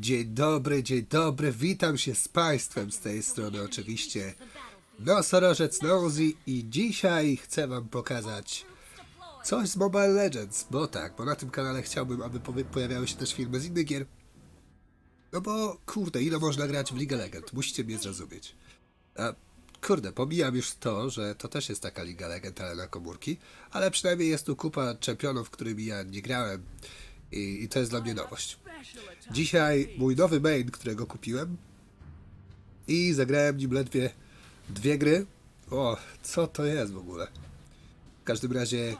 Dzień dobry, dzień dobry, witam się z Państwem z tej strony oczywiście. Nosorożec Nosy i dzisiaj chcę Wam pokazać coś z Mobile Legends, bo tak, bo na tym kanale chciałbym, aby pojawiały się też filmy z innych gier, no bo kurde, ile można grać w League of Legends, musicie mnie zrozumieć. A kurde, pomijam już to, że to też jest taka Liga Legend, ale na komórki, ale przynajmniej jest tu kupa czempionów, którymi ja nie grałem i, i to jest dla mnie nowość. Dzisiaj mój nowy main, którego kupiłem i zagrałem nim ledwie dwie gry. O, co to jest w ogóle? W każdym razie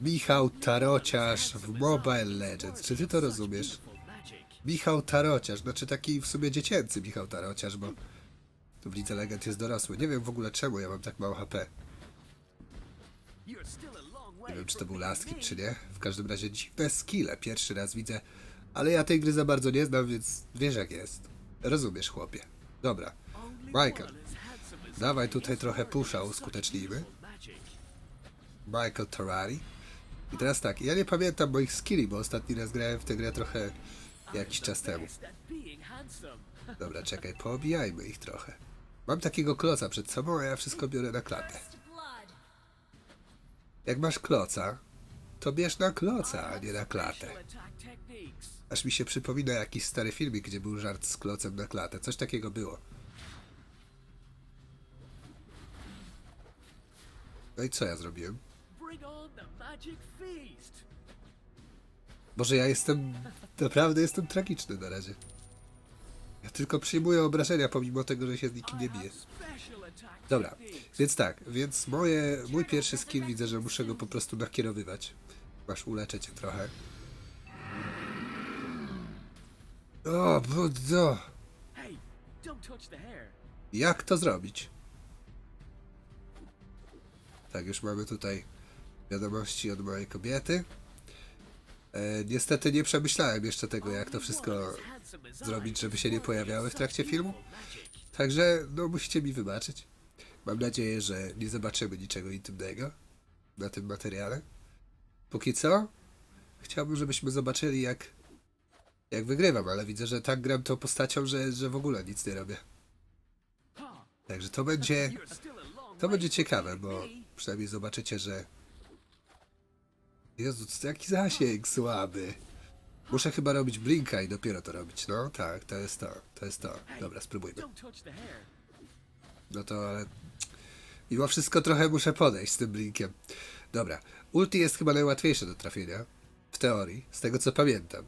Michał Tarociarz w Mobile Legends. Czy ty to rozumiesz? Michał Tarociarz, znaczy taki w sumie dziecięcy Michał Tarociarz, bo w Lidze Legend jest dorosły. Nie wiem w ogóle czemu ja mam tak mało HP. Nie wiem, czy to był laski, czy nie. W każdym razie dziwne skille. Pierwszy raz widzę. Ale ja tej gry za bardzo nie znam, więc wiesz jak jest. Rozumiesz, chłopie. Dobra. Michael. Dawaj tutaj trochę pusza uskutecznijmy. Michael Torari. I teraz tak, ja nie pamiętam moich skilli, bo ostatni raz grałem w tę grę trochę jakiś czas temu. Dobra, czekaj, poobijajmy ich trochę. Mam takiego kloca przed sobą, a ja wszystko biorę na klatę. Jak masz kloca, to bierz na kloca, a nie na klatę. Aż mi się przypomina jakiś stary filmik, gdzie był żart z klocem na klatę. Coś takiego było. No i co ja zrobiłem? Boże, ja jestem... Naprawdę jestem tragiczny na razie. Ja tylko przyjmuję obrażenia, pomimo tego, że się z nikim nie biję. Dobra, więc tak, więc moje, mój pierwszy skill widzę, że muszę go po prostu nakierowywać. Masz, uleczę cię trochę. O, hair. Jak to zrobić? Tak, już mamy tutaj wiadomości od mojej kobiety. E, niestety nie przemyślałem jeszcze tego, jak to wszystko zrobić, żeby się nie pojawiały w trakcie filmu. Także, no, musicie mi wybaczyć. Mam nadzieję, że nie zobaczymy niczego intymnego na tym materiale. Póki co, chciałbym, żebyśmy zobaczyli, jak, jak wygrywam, ale widzę, że tak gram tą postacią, że, że w ogóle nic nie robię. Także to będzie, to będzie ciekawe, bo przynajmniej zobaczycie, że... Jezu, jaki zasięg słaby. Muszę chyba robić blinka i dopiero to robić. No tak, to jest to, to jest to. Dobra, spróbujmy. No to ale... Mimo wszystko trochę muszę podejść z tym blinkiem. Dobra, ulti jest chyba najłatwiejsze do trafienia. W teorii, z tego co pamiętam.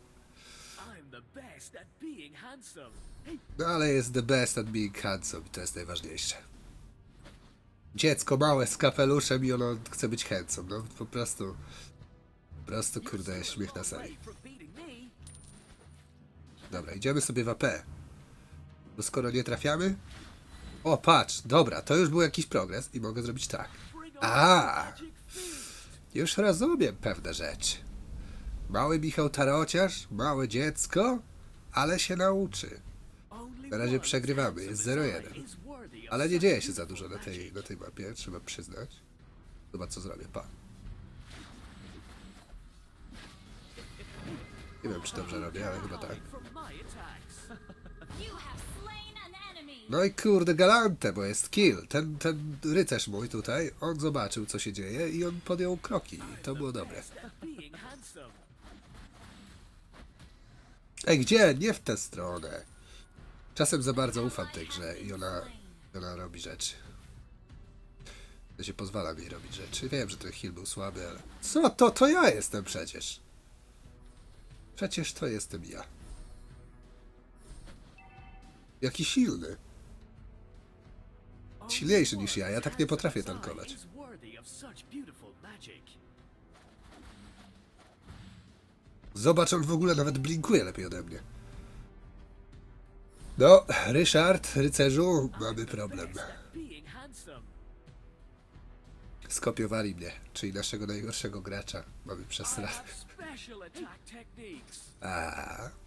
No ale jest the best at being handsome i to jest najważniejsze. Dziecko małe z kapeluszem i ono chce być handsome, no po prostu... Po prostu kurde, śmiech na sali. Dobra, idziemy sobie w AP. Bo skoro nie trafiamy... O, patrz, dobra, to już był jakiś progres i mogę zrobić tak. A, już rozumiem pewne rzeczy. Mały Michał Tarociarz, małe dziecko, ale się nauczy. Na razie przegrywamy, jest handsome 0-1. is worthy of Ale nie dzieje się za dużo na tej, na tej mapie, trzeba przyznać. Zobacz co zrobię, pa. Nie wiem czy dobrze robię, ale chyba tak. No i kurde galante, bo jest kill. Ten, ten rycerz mój tutaj, on zobaczył co się dzieje i on podjął kroki. I to było dobre. Ej, gdzie? Nie w tę stronę. Czasem za bardzo ufam tej grze i ona, ona robi rzeczy. To się pozwala mi robić rzeczy. Wiem, że ten heal był słaby, ale... Co to? To ja jestem przecież. Przecież to jestem ja. Jaki silny. Silniejszy niż ja, ja tak nie potrafię tankować. Zobacz, on w ogóle nawet blinkuje lepiej ode mnie. No, Ryszard, rycerzu, mamy problem. Skopiowali mnie, czyli naszego najgorszego gracza. Mamy przesrane. Have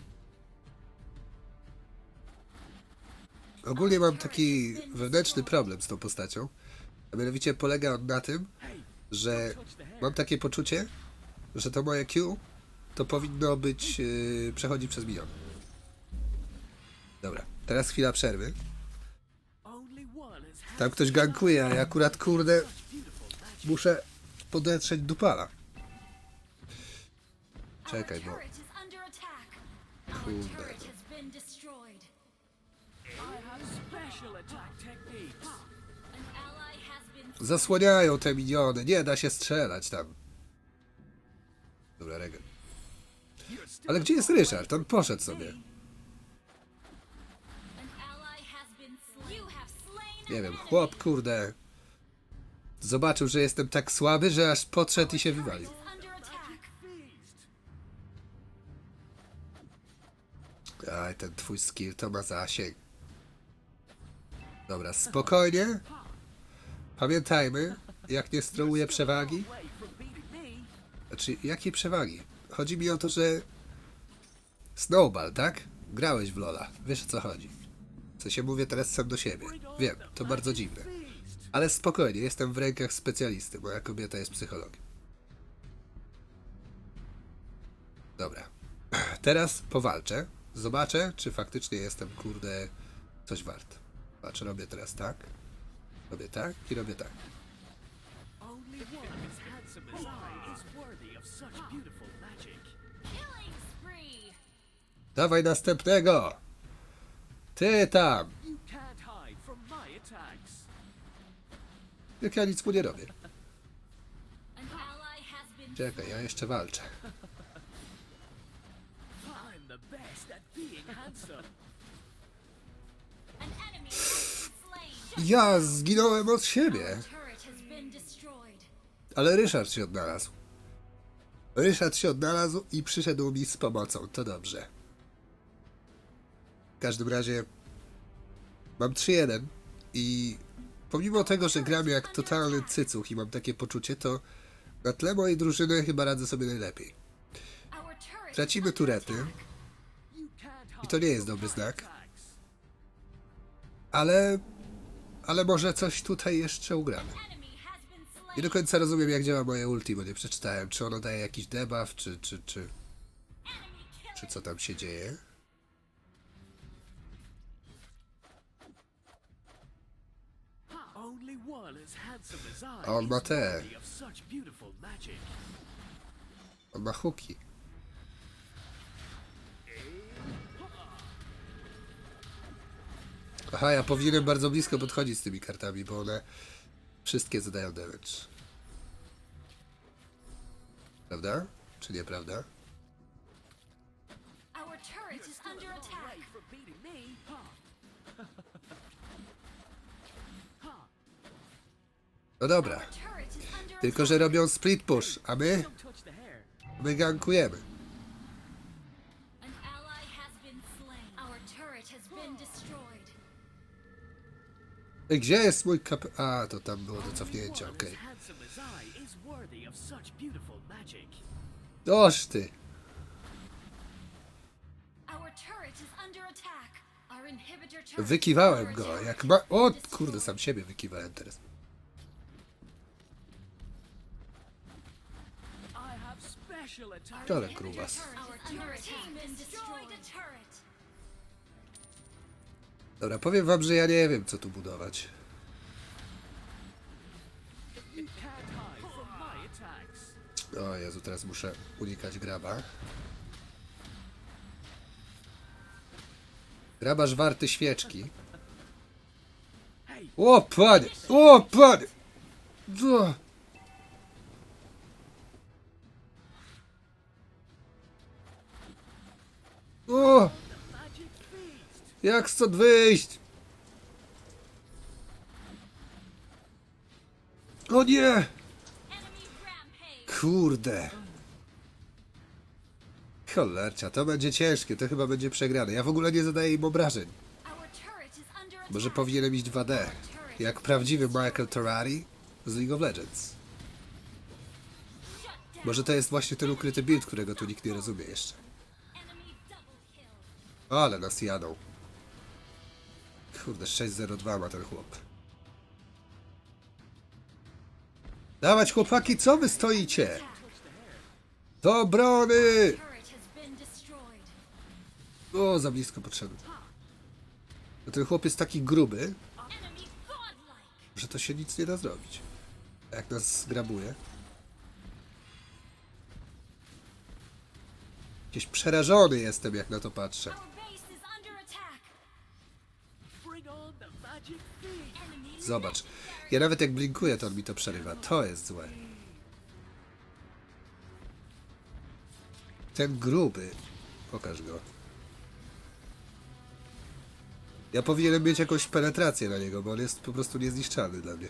Ogólnie mam taki wewnętrzny problem z tą postacią. A mianowicie polega on na tym, że mam takie poczucie, że to moje Q to powinno być yy, przechodzi przez milion. Dobra, teraz chwila przerwy. Tam ktoś gankuje, a ja akurat kurde muszę podetrzeć dupala. Czekaj, bo Kurde. turret has been destroyed. I have special attack techniques. An ally has been zasłaniają te miniony, nie da się strzelać tam. Dobra, Regen. Ale gdzie jest Ryszard? On poszedł sobie. Nie wiem, chłop, kurde. Zobaczył, że jestem tak słaby, że aż podszedł i się wywalił. Aj, ten twój skill to ma zasięg. Dobra, spokojnie. Pamiętajmy, jak nie strołuje przewagi. Znaczy, jakiej przewagi? Chodzi mi o to, że... Snowball, tak? Grałeś w Lola. Wiesz o co chodzi. Co się mówię teraz sam do siebie. Wiem, to bardzo dziwne. Ale spokojnie, jestem w rękach specjalisty. Moja kobieta jest psychologiem. Dobra. Teraz powalczę. Zobaczę, czy faktycznie jestem, kurde, coś wart. Patrz, robię teraz tak. Robię tak i robię tak. Dawaj następnego! Ty tam! Jak ja nic mu nie robię. Czekaj, ja jeszcze walczę. Ja zginąłem od siebie. Ale Ryszard się odnalazł. Ryszard się odnalazł i przyszedł mi z pomocą. To dobrze. W każdym razie mam 3-1 i pomimo tego, że gram jak totalny cycuch i mam takie poczucie, to na tle mojej drużyny chyba radzę sobie najlepiej. Tracimy turety, I to nie jest dobry znak. ale... Ale może coś tutaj jeszcze ugramy. Nie do końca rozumiem jak działa moje ulti, bo nie przeczytałem, czy ono daje jakiś debuff, czy, czy, czy, czy co tam się dzieje. On ma te. On ma huki. Aha, ja powinienem bardzo blisko podchodzić z tymi kartami, bo one wszystkie zadają damage. Prawda? Czy nieprawda? Our turret is under attack. No dobra. Tylko, że robią split push, a my, my gankujemy. Gdzie jest mój kap... A, to tam było do cofnięcia, okej. magic. Doż ty! Wykiwałem go, jak ma... O, kurde, sam siebie wykiwałem teraz. Ale grubas. Dobra, powiem wam, że ja nie wiem, co tu budować. O Jezu, teraz muszę unikać graba. Grabarz warty świeczki. O panie! O panie! O! Jak stąd wyjść? O nie! Kurde. Cholercia, to będzie ciężkie, to chyba będzie przegrane. Ja w ogóle nie zadaję im obrażeń. Może powinienem iść 2D. Jak prawdziwy Michael Torari z League of Legends. Może to jest właśnie ten ukryty build, którego tu nikt nie rozumie jeszcze. Ale nas jadą. Kurde, 602 ma ten chłop. Dawać chłopaki, co wy stoicie? Do destroyed. O, za blisko podszedłem. No ten chłop jest taki gruby, że to się nic nie da zrobić. Jak nas zgrabuje. Jakiś przerażony jestem, jak na to patrzę. Our base is under attack. Bring on the magic feet. Enemy Zobacz. Ja nawet jak blinkuję, to on mi to przerywa. To jest złe. Ten gruby. Pokaż go. Ja powinienem mieć jakąś penetrację na niego, bo on jest po prostu niezniszczalny dla mnie.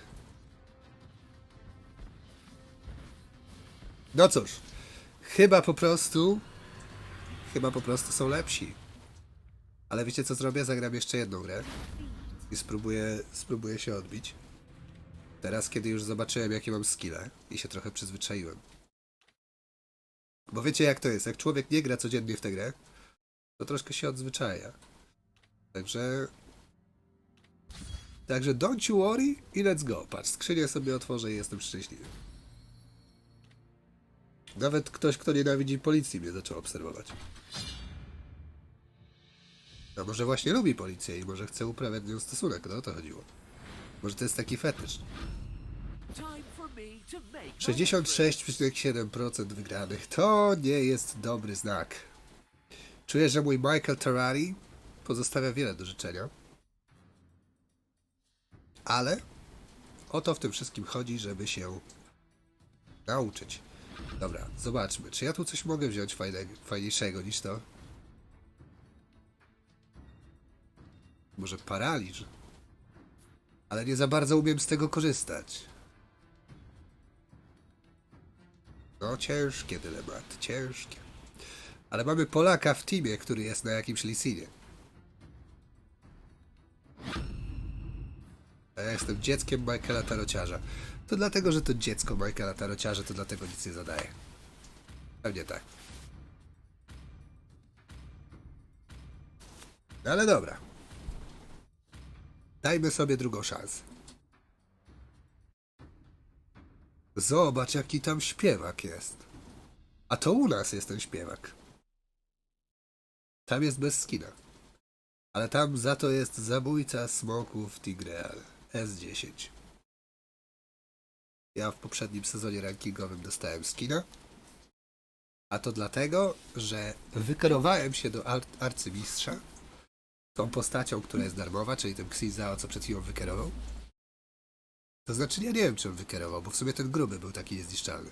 No cóż. Chyba po prostu... Chyba po prostu są lepsi. Ale wiecie co zrobię? Zagram jeszcze jedną grę i spróbuję, spróbuję się odbić. Teraz, kiedy już zobaczyłem, jakie mam skille i się trochę przyzwyczaiłem. Bo wiecie, jak to jest? Jak człowiek nie gra codziennie w tę grę, to troszkę się odzwyczaja. Także. Także don't you worry i let's go. Patrz, skrzynię sobie otworzę i jestem szczęśliwy. Nawet ktoś, kto nienawidzi policji, mnie zaczął obserwować. A może właśnie lubi policję i może chce uprawiać z nią stosunek, no o to chodziło. Może to jest taki fetysz. Time for me to make my 66,7% wygranych. To nie jest dobry znak. Czuję, że mój Michael Terrari pozostawia wiele do życzenia. Ale o to w tym wszystkim chodzi, żeby się nauczyć. Dobra, zobaczmy. Czy ja tu coś mogę wziąć fajniejszego niż to? Może paraliż? Ale nie za bardzo umiem z tego korzystać. No, ciężkie dylemat, ciężkie. Ale mamy Polaka w teamie, który jest na jakimś lisinie. A ja jestem dzieckiem Michaela Tarociarza. To dlatego, że to dziecko Michaela Tarociarza, to dlatego nic nie zadaje. Pewnie tak. No ale dobra. Dajmy sobie drugą szansę. Zobacz, jaki tam śpiewak jest. A to u nas jest ten śpiewak. Tam jest bez skina. Ale tam za to jest zabójca smoków Tigreal S10. Ja w poprzednim sezonie rankingowym dostałem skina. A to dlatego, że wykierowałem się do ar arcymistrza tą postacią, która jest darmowa, czyli tym Xizao, co przed chwilą wykierował. To znaczy, ja nie wiem, czy on wykierował, bo w sumie ten gruby był taki niezniszczalny.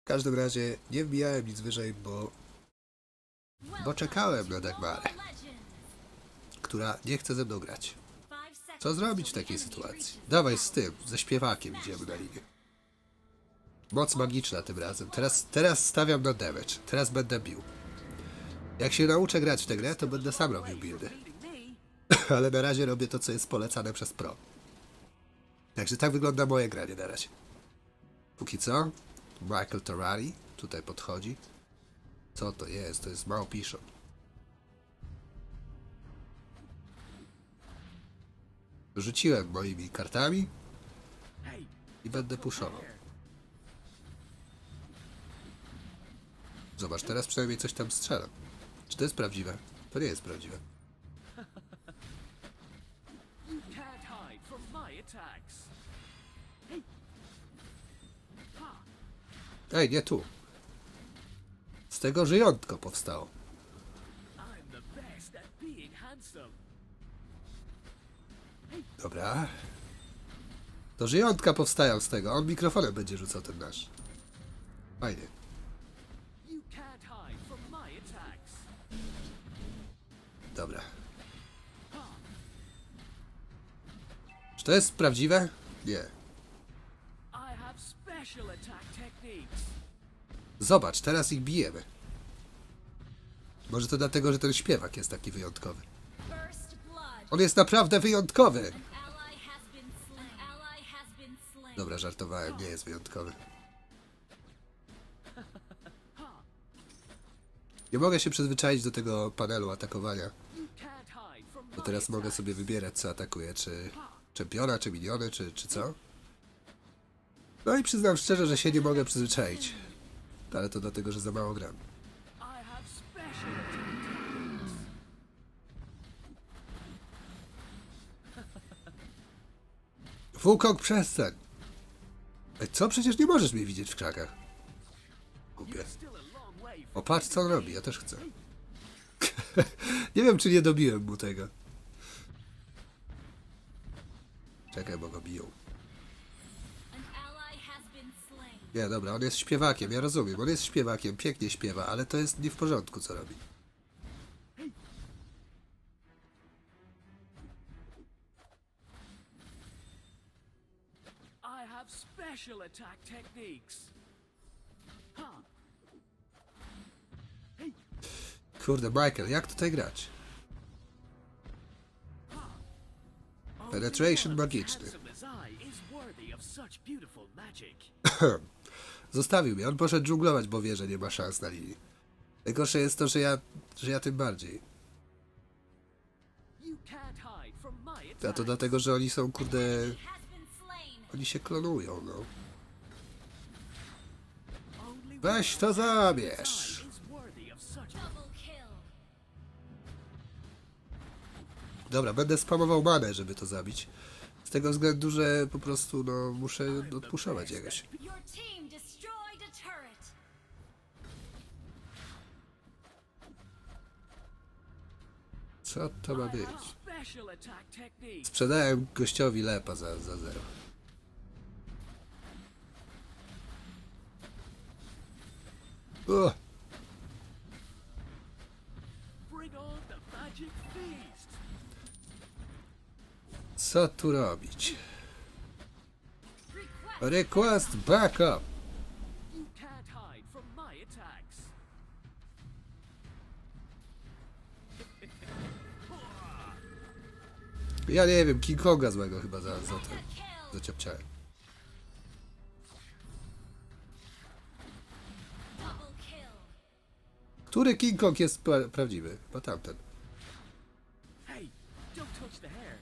W każdym razie nie wbijałem nic wyżej, bo, bo czekałem na Dagmarę, która nie chce ze mną grać. Co zrobić w takiej sytuacji? Dawaj z tym, ze śpiewakiem idziemy na linię. Moc magiczna tym razem. Teraz, teraz stawiam na damage. Teraz będę bił. Jak się nauczę grać w tę grę, to będę sam robił buildy. Ale na razie robię to, co jest polecane przez pro. Także tak wygląda moje granie na razie. Póki co, Michael Torrari tutaj podchodzi. Co to jest? To jest Małpiszon. Rzuciłem moimi kartami i będę puszował. Zobacz, teraz przynajmniej coś tam strzelam. Czy to jest prawdziwe? To nie jest prawdziwe. Ej, nie tu. Z tego żyjątko powstało. Dobra. To żyjątka powstają z tego. On mikrofonem będzie rzucał ten nasz. Fajnie. Dobra. Czy to jest prawdziwe? Nie. Zobacz, teraz ich bijemy. Może to dlatego, że ten śpiewak jest taki wyjątkowy. On jest naprawdę wyjątkowy! Dobra, żartowałem, nie jest wyjątkowy. Nie mogę się przyzwyczaić do tego panelu atakowania, to teraz mogę sobie wybierać, co atakuje, czy czempiona, czy miniony, czy, czy co. No i przyznam szczerze, że się nie mogę przyzwyczaić. Ale to dlatego, że za mało gram. Wukong, przestań! A co? Przecież nie możesz mnie widzieć w krzakach. Głupie. O, patrz, co on robi, ja też chcę. nie wiem, czy nie dobiłem mu tego. Czekaj, bo go biją. Nie, dobra, on jest śpiewakiem, ja rozumiem, on jest śpiewakiem, pięknie śpiewa, ale to jest nie w porządku, co robi. Special attack techniques. Huh. Kurde, Michael, jak tutaj grać? Beautiful magic. Zostawił mnie, on poszedł dżunglować, bo wie, że nie ma szans na linii. Najgorsze jest to, że ja, że ja tym bardziej. A to dlatego, że oni są, kurde, oni się klonują, no. Weź to zabierz! Dobra, będę spamował manę, żeby to zabić. Z tego względu, że po prostu, no, muszę odpuszować jakoś. Co to ma być? Sprzedałem gościowi lepa za, za zero. O, co tu robić? Request backup! Ja nie wiem, King Konga złego chyba za, za ten, zaciapciałem. Który King Kong jest pra prawdziwy? Bo tamten. Hey, don't touch the hair.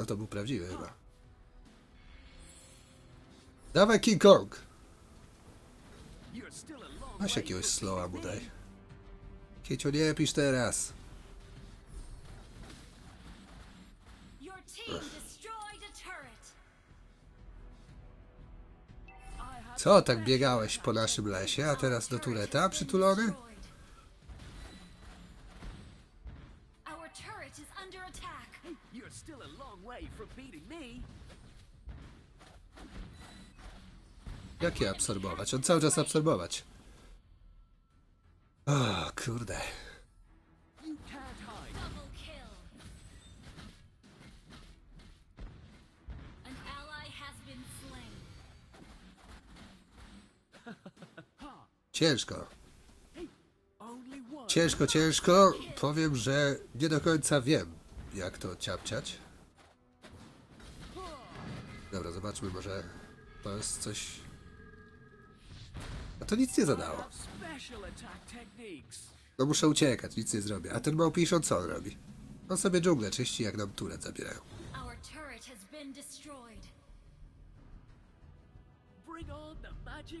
No to był prawdziwy chyba. Dawaj King Kong! Masz jakiegoś slowa mu daj. me. Kieciu, nie pisz teraz. Co, tak biegałeś po naszym lesie, a teraz do tureta przytulony? Jakie absorbować? On cały czas absorbować. O, kurde. Ciężko. Ciężko, ciężko. Powiem, że nie do końca wiem, jak to ciapciać. Dobra, zobaczmy, może to jest coś... To nic nie zadało. No muszę uciekać, nic nie zrobię. A ten małpiszon co on robi? On sobie dżunglę czyści, jak nam turet zabierają. On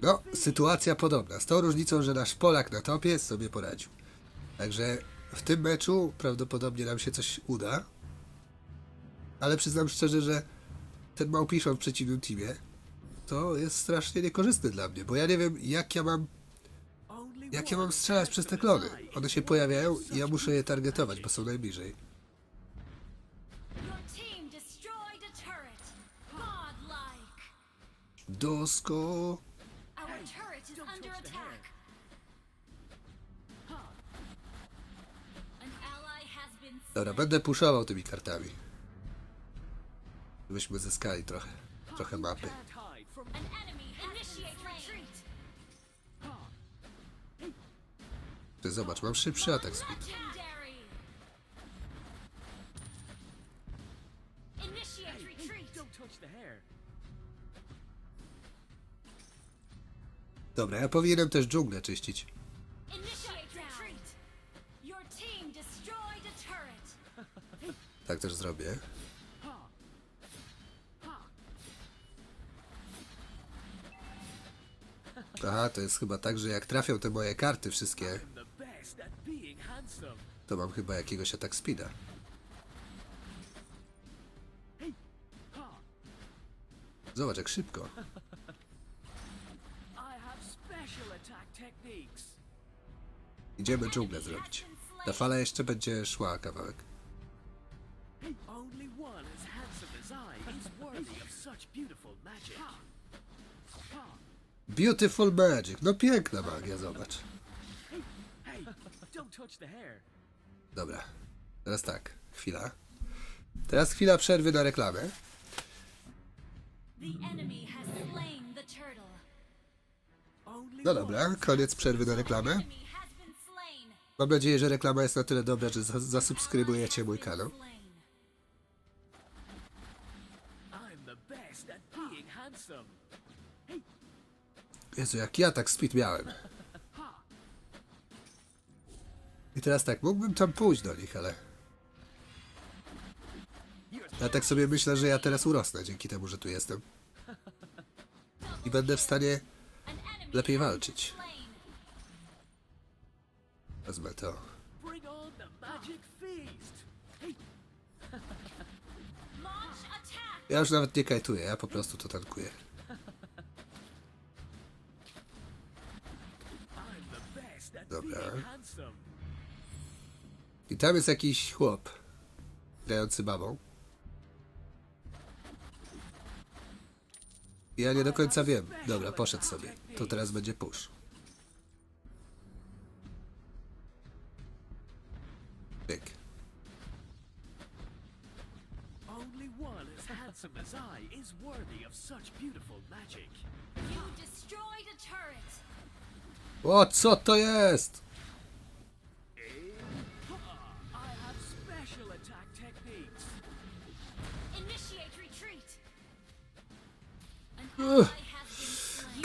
No, sytuacja podobna. Z tą różnicą, że nasz Polak na topie sobie poradził. Także w tym meczu prawdopodobnie nam się coś uda. Ale przyznam szczerze, że ten małpiszon w przeciwnym teamie to jest strasznie niekorzystny dla mnie, bo ja nie wiem, jak ja mam, jak ja mam strzelać przez te klony. One się pojawiają i ja muszę je targetować, bo są najbliżej. Dosko. Dobra, będę puszował tymi kartami. Żebyśmy zyskali trochę, trochę mapy. From An enemy initiate retreat. Ty zobacz, mam szybszy atak speed. Legendary. Initiate retreat. Don't touch the hair. Dobra, ja powinienem też dżunglę czyścić. Initiate retreat. Your team destroyed a turret. Tak też zrobię. Aha, to jest chyba tak, że jak trafią te moje karty wszystkie, to mam chyba jakiegoś atak speeda. Zobacz jak szybko. Idziemy dżunglę zrobić. Ta fala jeszcze będzie szła kawałek. Only one as handsome as I is worthy of such beautiful magic. Beautiful magic. No piękna magia, zobacz. Dobra. Teraz tak. Chwila. Teraz chwila przerwy na reklamę. No dobra, koniec przerwy na reklamę. Mam nadzieję, że reklama jest na tyle dobra, że za- zasubskrybujecie mój kanał. Jezu, jak ja tak speed miałem. I teraz tak, mógłbym tam pójść do nich, ale... Ja tak sobie myślę, że ja teraz urosnę dzięki temu, że tu jestem. I będę w stanie lepiej walczyć. Wezmę to. Ja już nawet nie kajtuję, ja po prostu to tankuję. Dobra. I tam jest jakiś chłop. Grający babą. Ja nie do końca wiem. Dobra, poszedł sobie. To teraz będzie push. O, co to jest? Slain.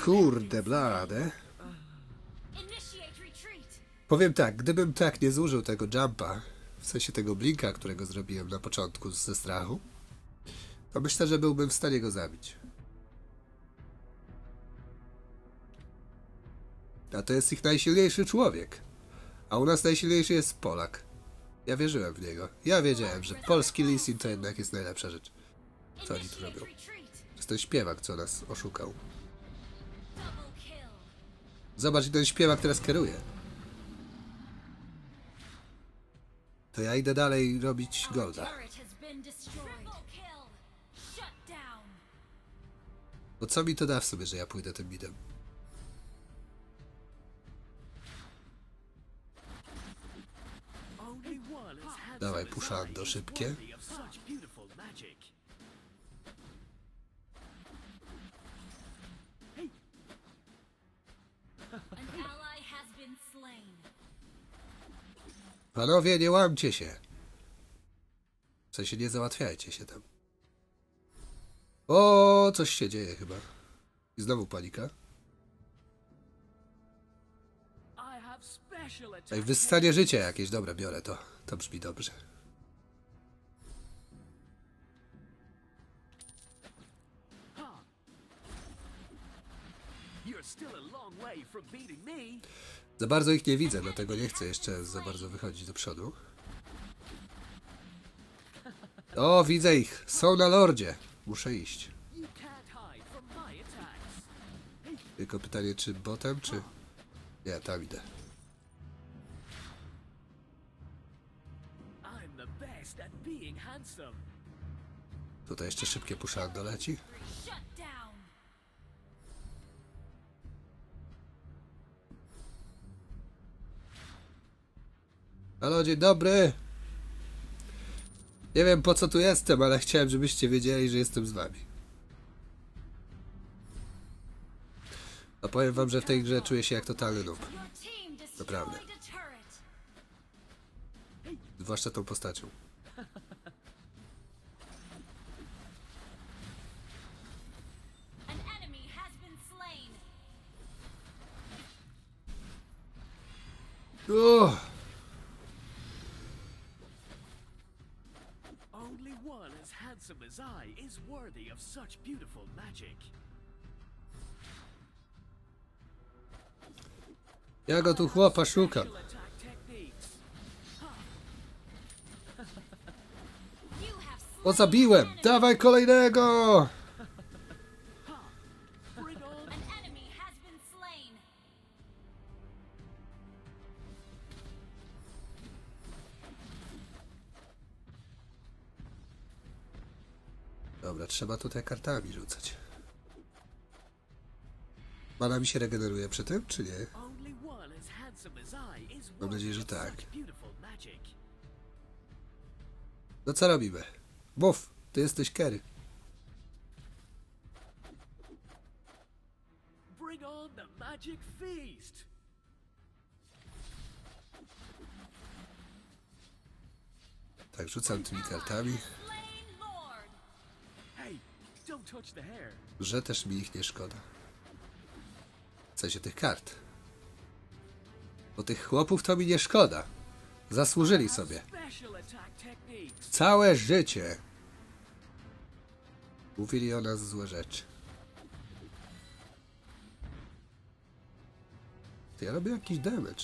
Kurde blade. Powiem tak, gdybym tak nie zużył tego jumpa, w sensie tego blinka, którego zrobiłem na początku ze strachu, to myślę, że byłbym w stanie go zabić. A to jest ich najsilniejszy człowiek. A u nas najsilniejszy jest Polak. Ja wierzyłem w niego. Ja wiedziałem, że polski leasing to jednak jest najlepsza rzecz. Co oni tu robią? To jest ten śpiewak, co nas oszukał. Zobacz, ten śpiewak teraz kieruje. To ja idę dalej robić golda. Bo co mi to da w sobie, że ja pójdę tym midem? Has been slain. Panowie, nie łamcie się. W sensie nie załatwiajcie się tam. O, coś się dzieje chyba. I znowu panika. Ej, wyssanie życia jakieś. Dobra, biorę to. To brzmi dobrze. Za bardzo ich nie widzę, dlatego nie chcę jeszcze za bardzo wychodzić do przodu. O, widzę ich. Są na lordzie. Muszę iść. Tylko pytanie, czy botem, czy... Nie, tam idę. Tutaj jeszcze szybkie puszando leci. Shut down. Halo, dzień dobry. Nie wiem po co tu jestem, ale chciałem, żebyście wiedzieli, że jestem z wami. A powiem wam, że w tej grze czuję się jak totalny noob. Naprawdę. Zwłaszcza tą postacią. Uff. Only one as handsome as I is worthy of such beautiful magic. Ja go tu chłopa szukam. O, zabiłem! Dawaj kolejnego! Dobra, trzeba tutaj kartami rzucać. Mana mi się regeneruje przy tym, czy nie? Mam nadzieję, że tak. No co robimy? Mów, ty jesteś Kerry. Tak, rzucam tymi kartami, że też mi ich nie szkoda. W sensie tych kart. Bo tych chłopów to mi nie szkoda. Zasłużyli sobie. Całe życie. Mówili o nas złe rzeczy. Ty, ja robię jakiś damage.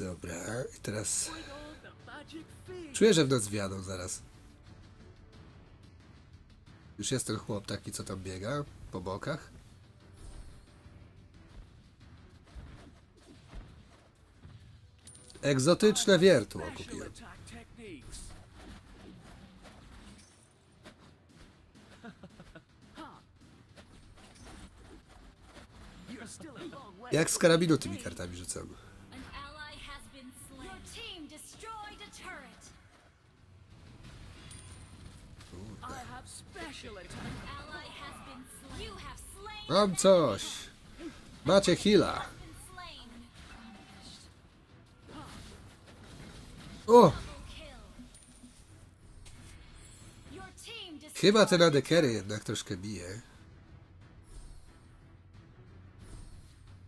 Dobra, i teraz czuję, że w nas wjadą zaraz. Już jest ten chłop taki, co tam biega po bokach. Egzotyczne wiertło kupiłem. Jak z karabinu tymi kartami rzucam. Mam coś. Macie slain. O! Chyba te nadekery jednak troszkę bije.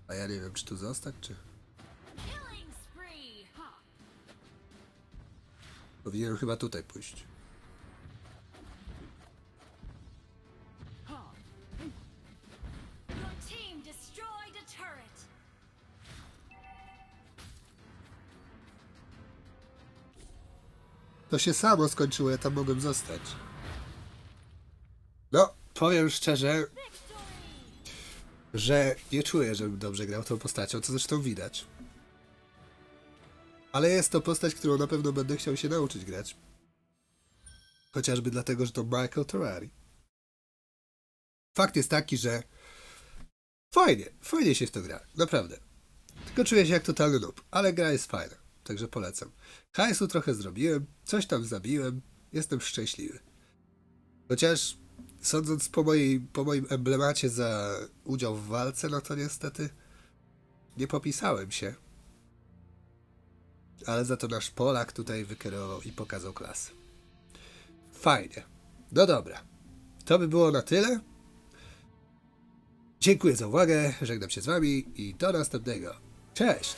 A ja nie wiem, czy tu zostać, czy... Powinienem chyba tutaj pójść. To się samo skończyło, ja tam mogłem zostać. No, powiem szczerze, że nie czuję, żebym dobrze grał tą postacią, co zresztą widać. Ale jest to postać, którą na pewno będę chciał się nauczyć grać. Chociażby dlatego, że to Michael Torari. Fakt jest taki, że fajnie, fajnie się w to gra, naprawdę. Tylko czuję się jak totalny noob, ale gra jest fajna, także polecam. Hajsu trochę zrobiłem, coś tam zabiłem, jestem szczęśliwy. Chociaż sądząc po, mojej, po moim emblemacie za udział w walce, no to niestety nie popisałem się. Ale za to nasz Polak tutaj wykierował i pokazał klasę. Fajnie. No dobra. To by było na tyle. Dziękuję za uwagę, żegnam się z wami i do następnego. Cześć!